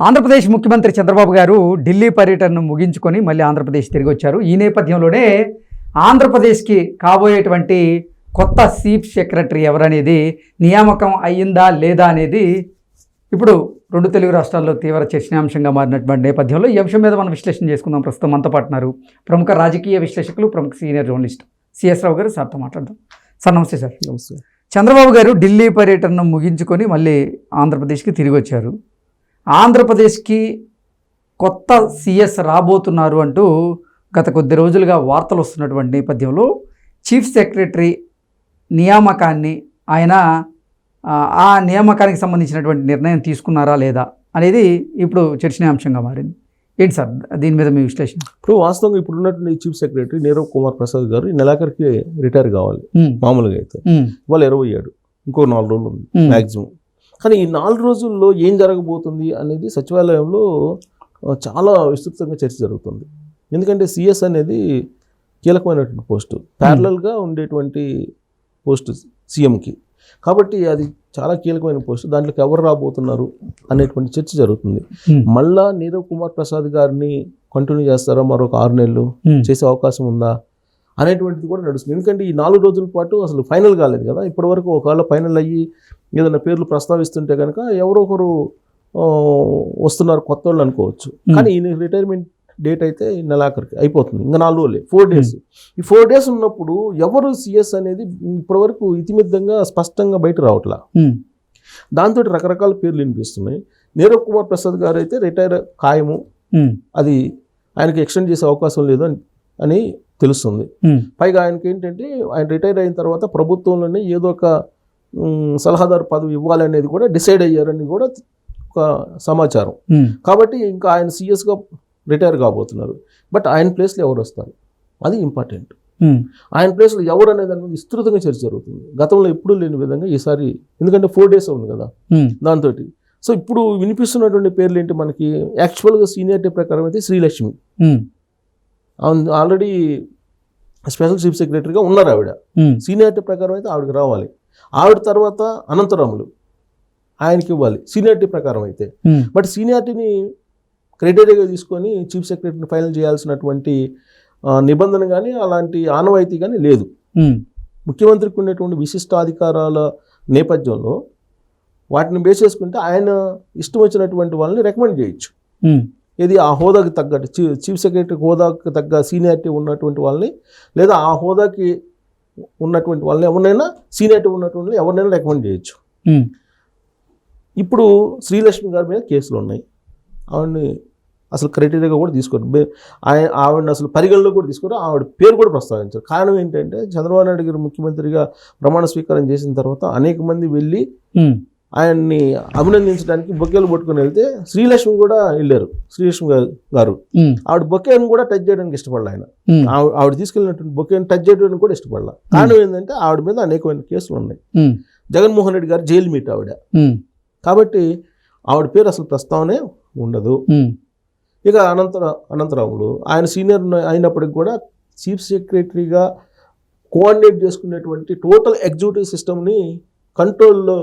ఆంధ్రప్రదేశ్ ముఖ్యమంత్రి చంద్రబాబు గారు ఢిల్లీ పర్యటనను ముగించుకొని మళ్ళీ ఆంధ్రప్రదేశ్ తిరిగి వచ్చారు. ఈ నేపథ్యంలోనే ఆంధ్రప్రదేశ్కి కాబోయేటువంటి కొత్త చీఫ్ సెక్రటరీ ఎవరనేది నియామకం అయ్యిందా లేదా అనేది ఇప్పుడు రెండు తెలుగు రాష్ట్రాల్లో తీవ్ర చర్చనీయాంశంగా మారినటువంటి నేపథ్యంలో ఈ అంశం మీద మనం విశ్లేషణ చేసుకుందాం. ప్రస్తుతం మనతో పాటున్నారు ప్రముఖ రాజకీయ విశ్లేషకులు ప్రముఖ సీనియర్ జర్నలిస్ట్ సిఎస్ రావు గారు. సార్తో మాట్లాడదాం. సార్ నమస్తే సార్. నమస్తే. చంద్రబాబు గారు ఢిల్లీ పర్యటనను ముగించుకొని మళ్ళీ ఆంధ్రప్రదేశ్కి తిరిగి వచ్చారు. ఆంధ్రప్రదేశ్కి కొత్త సిఎస్ రాబోతున్నారు అంటూ గత కొద్ది రోజులుగా వార్తలు వస్తున్నటువంటి నేపథ్యంలో చీఫ్ సెక్రటరీ నియామకాన్ని ఆయన ఆ, నియామకానికి సంబంధించినటువంటి నిర్ణయం తీసుకున్నారా లేదా అనేది ఇప్పుడు చర్చనీయాంశంగా మారింది. ఏంటి సార్ దీని మీద మీ విశ్లేషణ? ఇప్పుడు వాస్తవంగా ఇప్పుడు ఉన్నటువంటి చీఫ్ సెక్రటరీ నీరవ్ కుమార్ ప్రసాద్ గారు ఈ నెలాఖరికి రిటైర్ కావాలి. మామూలుగా అయితే. వాళ్ళు ఇరవై ఏడు ఇంకో నాలుగు రోజులు ఉంది మ్యాక్సిమం కానీ ఈ నాలుగు రోజుల్లో ఏం జరగబోతుంది అనేది సచివాలయంలో చాలా విస్తృతంగా చర్చ జరుగుతుంది. ఎందుకంటే సిఎస్ అనేది కీలకమైనటువంటి పోస్టు. ప్యారలల్గా ఉండేటువంటి పోస్టు సీఎంకి. కాబట్టి అది చాలా కీలకమైన పోస్టు. దాంట్లోకి ఎవరు రాబోతున్నారు అనేటువంటి చర్చ జరుగుతుంది. ఉమ్, మళ్ళా నీరవ్ కుమార్ ప్రసాద్ గారిని కంటిన్యూ చేస్తారా మరొక ఆరు నెలలు? ఉమ్, చేసే అవకాశం ఉందా? అనేటువంటిది కూడా నడుస్తుంది. ఎందుకంటే ఈ నాలుగు రోజుల పాటు అసలు ఫైనల్ కాలేదు కదా. ఇప్పటివరకు ఒకవేళ ఫైనల్ అయ్యి ఏదైనా పేర్లు ప్రస్తావిస్తుంటే కనుక ఎవరో ఒకరు వస్తున్నారు కొత్త వాళ్ళు అనుకోవచ్చు. కానీ ఈయన రిటైర్మెంట్ డేట్ అయితే నెలాఖరికి అయిపోతుంది. ఇంకా నాలుగు రోజులే. Four days. ఈ ఫోర్ డేస్ ఉన్నప్పుడు ఎవరు సిఎస్ అనేది ఇప్పటివరకు ఇతిమిద్దంగా స్పష్టంగా బయట రావట్లా? దాంతో రకరకాల పేర్లు వినిపిస్తున్నాయి. నీరవ్ కుమార్ ప్రసాద్ గారు అయితే రిటైర్ ఖాయము అది ఆయనకి ఎక్స్టెండ్ చేసే అవకాశం లేదు అని తెలుస్తుంది. పైగా ఆయనకి ఏంటంటే ఆయన రిటైర్ అయిన తర్వాత ప్రభుత్వంలోనే ఏదో ఒక సలహాదారు పదవి ఇవ్వాలనేది కూడా డిసైడ్ అయ్యారని కూడా ఒక సమాచారం. కాబట్టి ఇంకా ఆయన సీఎస్గా రిటైర్ కాబోతున్నారు. బట్ ఆయన ప్లేస్లో ఎవరు వస్తారు? అది ఇంపార్టెంట్. ఆయన ప్లేస్లో ఎవరు అనే దాని మీద విస్తృతంగా చర్చ జరుగుతుంది. గతంలో ఎప్పుడూ లేని విధంగా ఈసారి ఎందుకంటే ఫోర్ డేస్ ఉంది కదా దాంతో సో ఇప్పుడు వినిపిస్తున్నటువంటి పేర్లు ఏంటి మనకి? యాక్చువల్గా సీనియారిటీ ప్రకారం అయితే శ్రీలక్ష్మి. ఆల్రెడీ స్పెషల్ చీఫ్ సెక్రటరీగా ఉన్నారు ఆవిడ. సీనియారిటీ ప్రకారం అయితే ఆవిడకి రావాలి. ఆవిడ తర్వాత అనంతరాములు ఆయనకి ఇవ్వాలి. సీనియారిటీ ప్రకారం అయితే. బట్ సీనియారిటీని క్రైటీరియాగా తీసుకొని చీఫ్ సెక్రటరీని ఫైనల్ చేయాల్సినటువంటి నిబంధన కానీ అలాంటి ఆనవాయితీ కానీ లేదు. ముఖ్యమంత్రికి ఉండేటువంటి విశిష్టాధికారాల నేపథ్యంలో వాటిని బేస్ చేసుకుంటే ఆయన ఇష్టం వచ్చినటువంటి వాళ్ళని రికమెండ్ చేయొచ్చు. ఇది ఆ హోదాకి తగ్గట్టు చీఫ్ సెక్రటరీ హోదాకి తగ్గ సీనియారిటీ ఉన్నటువంటి వాళ్ళని లేదా ఆ హోదాకి ఉన్నటువంటి వాళ్ళని ఎవరినైనా సీనియారిటీ ఉన్నటువంటి వాళ్ళని ఎవరినైనా రికమెండ్ చేయొచ్చు. ఇప్పుడు శ్రీలక్ష్మి గారి మీద కేసులు ఉన్నాయి. ఆవిడని అసలు క్రైటీరియాగా కూడా తీసుకోరు. ఆయన ఆవిడని అసలు పరిగణలో కూడా తీసుకోరు. ఆవిడ పేరు కూడా ప్రస్తావించారు. కారణం ఏంటంటే చంద్రబాబు నాయుడు గారు ముఖ్యమంత్రిగా ప్రమాణ స్వీకారం చేసిన తర్వాత అనేక మంది వెళ్ళి ఆయన్ని అభినందించడానికి బొకేలు పట్టుకొని వెళ్తే శ్రీలక్ష్మి కూడా వెళ్ళారు. శ్రీలక్ష్మి గారు ఆవిడ బొకేను కూడా టచ్ చేయడానికి ఇష్టపడలే ఆయన. ఆవిడ తీసుకెళ్ళినటువంటి బొకేను టచ్ చేయడానికి కూడా ఇష్టపడలే. కారణం ఏంటంటే ఆవిడ మీద అనేకమైన కేసులు ఉన్నాయి. జగన్మోహన్ రెడ్డి గారు జైలు మీట్ ఆవిడ. కాబట్టి ఆవిడ పేరు అసలు ప్రస్తావనే ఉండదు. ఇక అనంతర అనంతరాములు ఆయన సీనియర్ అయినప్పటికి కూడా చీఫ్ సెక్రటరీగా కోఆర్డినేట్ చేసుకునేటువంటి టోటల్ ఎగ్జిక్యూటివ్ సిస్టమ్ని కంట్రోల్లో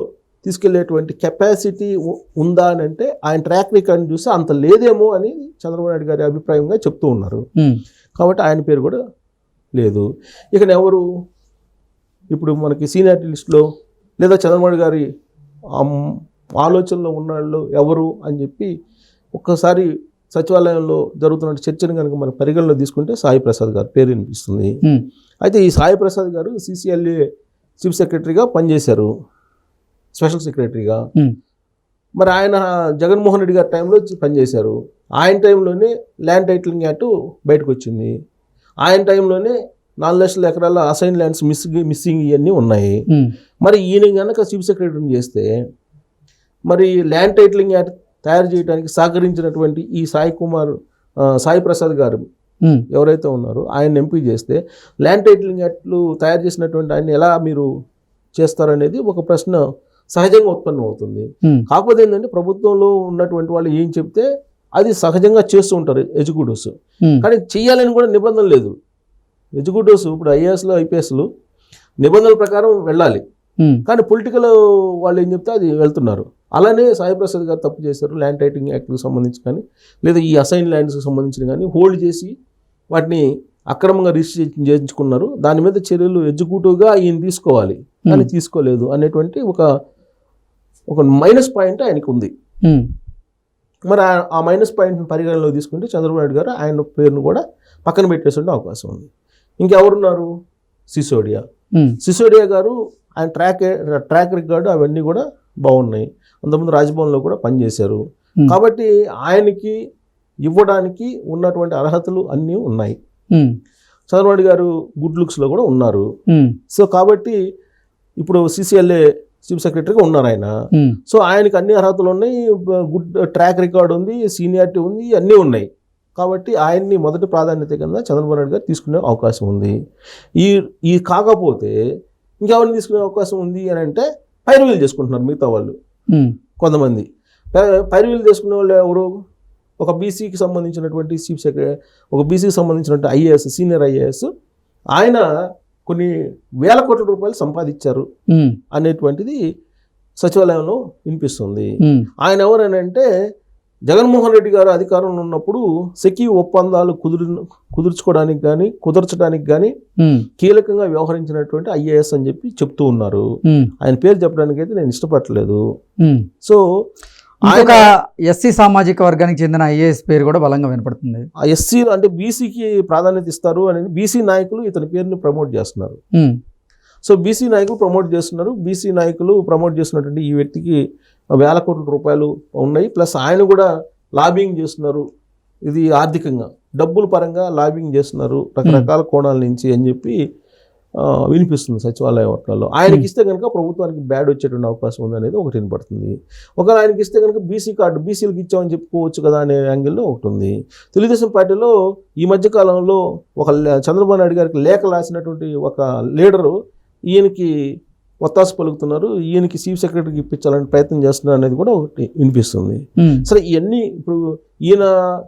తీసుకెళ్ళేటువంటి కెపాసిటీ ఉందా అని అంటే ఆయన ట్రాక్ రికార్డ్ చూస్తే అంత లేదేమో అని చంద్రబాబు నాయుడు గారి అభిప్రాయంగా చెప్తూ ఉన్నారు. కాబట్టి ఆయన పేరు కూడా లేదు. ఇక ఎవరు? ఇప్పుడు మనకి సీనియారిటీ లిస్టులో లేదా చంద్రబాబు గారి ఆలోచనలో ఉన్నాళ్ళు ఎవరు అని చెప్పి ఒక్కసారి సచివాలయంలో జరుగుతున్న చర్చను కనుక మనం పరిగణలో తీసుకుంటే సాయి ప్రసాద్ గారి పేరు వినిపిస్తుంది. అయితే ఈ సాయి ప్రసాద్ గారు సిసిఎల్ఏ చీఫ్ సెక్రటరీగా పనిచేశారు. స్పెషల్ సెక్రటరీగా. మరి ఆయన జగన్మోహన్ రెడ్డి గారి టైంలో పనిచేశారు. ఆయన టైంలోనే ల్యాండ్ టైటిలింగ్ యాక్ట్ బయటకు వచ్చింది ఆయన టైంలోనే నాలుగు లక్షల ఎకరాల అసైన్ ల్యాండ్స్ మిస్ మిస్సింగ్ ఇవన్నీ ఉన్నాయి. మరి ఈయన కనుక చీఫ్ సెక్రటరీని చేస్తే మరి ల్యాండ్ టైటిలింగ్ యాక్ట్ తయారు చేయడానికి సహకరించినటువంటి ఈ సాయి కుమార్ సాయి ప్రసాద్ గారు ఎవరైతే ఉన్నారో ఆయన ఎంపీ చేస్తే ల్యాండ్ టైటిలింగ్ యాక్ట్లు తయారు చేసినటువంటి ఆయన ఎలా మీరు చేస్తారనేది ఒక ప్రశ్న సహజంగా ఉత్పన్నం అవుతుంది కాకపోతే ఏంటంటే ప్రభుత్వంలో ఉన్నటువంటి వాళ్ళు ఏం చెప్తే అది సహజంగా చేస్తూ ఉంటారు ఎగ్జిక్యూటివ్స్ కానీ చెయ్యాలని కూడా నిబంధన లేదు. ఎగ్జిక్యూటివ్స్ ఇప్పుడు ఐఏఎస్లు ఐపీఎస్లు నిబంధనల ప్రకారం వెళ్ళాలి. కానీ పొలిటికల్ వాళ్ళు ఏం చెప్తే అది వెళ్తున్నారు. అలానే సాయి ప్రసాద్ గారు తప్పు చేశారు ల్యాండ్ టైటింగ్ యాక్ట్కి సంబంధించి కానీ లేదా ఈ అసైన్ ల్యాండ్స్కి సంబంధించిన కానీ హోల్డ్ చేసి వాటిని అక్రమంగా రిజిస్ట్రేషన్ చేయించుకున్నారు. దాని మీద చర్యలు ఎగ్జిక్యూటివ్గా ఈయన తీసుకోవాలి. కానీ తీసుకోలేదు అనేటువంటి ఒక ఒక మైనస్ పాయింట్ ఆయనకు ఉంది మరి ఆ- మైనస్ పాయింట్ని పరిగణనలో తీసుకుంటే చంద్రబాబు నాయుడు గారు ఆయన పేరును కూడా పక్కన పెట్టేసే అవకాశం ఉంది. ఇంకెవరున్నారు? సిసోడియా. సిసోడియా గారు ఆయన ట్రాక్ ట్రాక్ రికార్డు అవన్నీ కూడా బాగున్నాయి. అంతకుముందు రాజ్భవన్లో కూడా పనిచేశారు. కాబట్టి ఆయనకి ఇవ్వడానికి ఉన్నటువంటి అర్హతలు అన్నీ ఉన్నాయి. చంద్రబాబు గారు గుడ్ లుక్స్లో కూడా ఉన్నారు. సో కాబట్టి ఇప్పుడు సిసిఎల్ఏ చీఫ్ సెక్రటరీగా ఉన్నారు ఆయన. సో ఆయనకి అన్ని అర్హతలు ఉన్నాయి. గుడ్ ట్రాక్ రికార్డ్ ఉంది సీనియారిటీ ఉంది అన్నీ ఉన్నాయి. కాబట్టి ఆయన్ని మొదటి ప్రాధాన్యత కింద చంద్రబాబు నాయుడు గారు తీసుకునే అవకాశం ఉంది. ఈ ఈ కాకపోతే ఇంకెవరిని తీసుకునే అవకాశం ఉంది అని అంటే పైరువీలు చేసుకుంటున్నారు మిగతా వాళ్ళు. కొంతమంది. పైరువీలు చేసుకునే వాళ్ళు ఎవరు? ఒక బీసీకి సంబంధించినటువంటి చీఫ్ సెక్రటరీ ఒక బీసీకి సంబంధించినటువంటి ఐఏఎస్ సీనియర్ ఐఏఎస్. ఆయన కొన్ని వేల కోట్ల రూపాయలు సంపాదించారు అనేటువంటిది సచివాలయంలో వినిపిస్తుంది. ఆయన ఎవరనంటే జగన్మోహన్ రెడ్డి గారు అధికారంలో ఉన్నప్పుడు సెకీ ఒప్పందాలు కుదురు కుదుర్చుకోవడానికి కానీ కుదర్చడానికి కానీ కీలకంగా వ్యవహరించినటువంటి ఐఏఎస్ అని చెప్పి చెప్తూ ఉన్నారు. ఆయన పేరు చెప్పడానికి అయితే నేను ఇష్టపడలేదు. సో ఇంకొక ఎస్సీ సామాజిక వర్గానికి చెందిన ఐఏఎస్ పేరు కూడా బలంగా వినపడుతుంది. ఆ ఎస్సీ అంటే బీసీకి ప్రాధాన్యత ఇస్తారు అనేది బీసీ నాయకులు ఇతని పేరుని ప్రమోట్ చేస్తున్నారు. సో బీసీ నాయకులు ప్రమోట్ చేస్తున్నారు. బీసీ నాయకులు ప్రమోట్ చేస్తున్నటువంటి ఈ వ్యక్తికి వేల కోట్ల రూపాయలు ఉన్నాయి. ప్లస్ ఆయన కూడా లాబింగ్ చేస్తున్నారు. ఇది ఆర్థికంగా డబ్బుల పరంగా లాబింగ్ చేస్తున్నారు. రకరకాల కోణాల నుంచి అని చెప్పి వినిపిస్తుంది సచివాలయ వర్గాల్లో. ఆయనకి ఇస్తే కనుక ప్రభుత్వానికి బ్యాడ్ వచ్చేటువంటి అవకాశం ఉంది అనేది ఒకటి వినపడుతుంది. ఒకవేళ ఆయనకి ఇస్తే కనుక బీసీ కార్డు బీసీలకు ఇచ్చామని చెప్పుకోవచ్చు కదా అనే యాంగిల్లో ఒకటి ఉంది. తెలుగుదేశం పార్టీలో ఈ మధ్య కాలంలో ఒక చంద్రబాబు నాయుడు గారికి లేఖ రాసినటువంటి ఒక లీడరు ఈయనకి ఒత్తాస పలుకుతున్నారు. ఈయనకి చీఫ్ సెక్రటరీకి ఇప్పించాలని ప్రయత్నం చేస్తున్నారు అనేది కూడా ఒకటి వినిపిస్తుంది. సరే ఇవన్నీ ఇప్పుడు ఈయన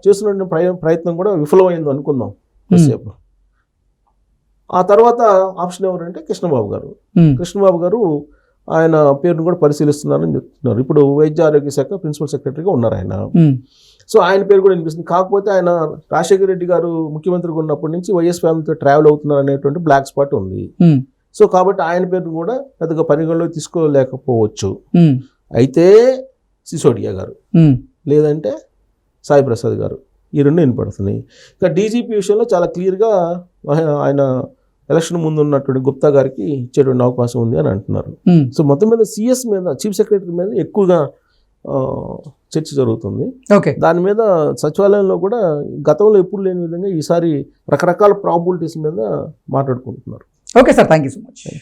చేస్తున్న ప్రయ- ప్రయత్నం కూడా విఫలమైంది అనుకుందాం. కొద్దిసేపు. ఆ తర్వాత ఆప్షన్ ఎవరంటే కృష్ణబాబు గారు. కృష్ణబాబు గారు ఆయన పేరును కూడా పరిశీలిస్తున్నారని చెప్తున్నారు. ఇప్పుడు వైద్య ఆరోగ్య శాఖ ప్రిన్సిపల్ సెక్రటరీగా ఉన్నారు ఆయన. సో ఆయన పేరు కూడా వినిపిస్తుంది. కాకపోతే ఆయన రాజశేఖర రెడ్డి గారు ముఖ్యమంత్రిగా ఉన్నప్పటి నుంచి వైఎస్ ఫ్యామిలీతో ట్రావెల్ అవుతున్నారు అనేటువంటి బ్లాక్ స్పాట్ ఉంది. సో కాబట్టి ఆయన పేరును కూడా పెద్దగా పరిగణలో తీసుకోలేకపోవచ్చు. అయితే సిసోడియా గారు. లేదంటే సాయి ప్రసాద్ గారు. ఈ రెండు వినపడుతున్నాయి. ఇక డీజీపీ విషయంలో చాలా క్లియర్గా ఆయన ఎలక్షన్ ముందు ఉన్నటువంటి గుప్తా గారికి ఇచ్చేటువంటి అవకాశం ఉంది అని అంటున్నారు. ఉమ్. సో మొత్తం మీద సిఎస్ మీద చీఫ్ సెక్రటరీ మీద ఎక్కువగా చర్చ జరుగుతుంది. ఓకే. దాని మీద సచివాలయంలో కూడా గతంలో ఎప్పుడు లేని విధంగా ఈసారి రకరకాల ప్రాబిలిటీస్ మీద మాట్లాడుకుంటున్నారు. Okay sir thank you so much.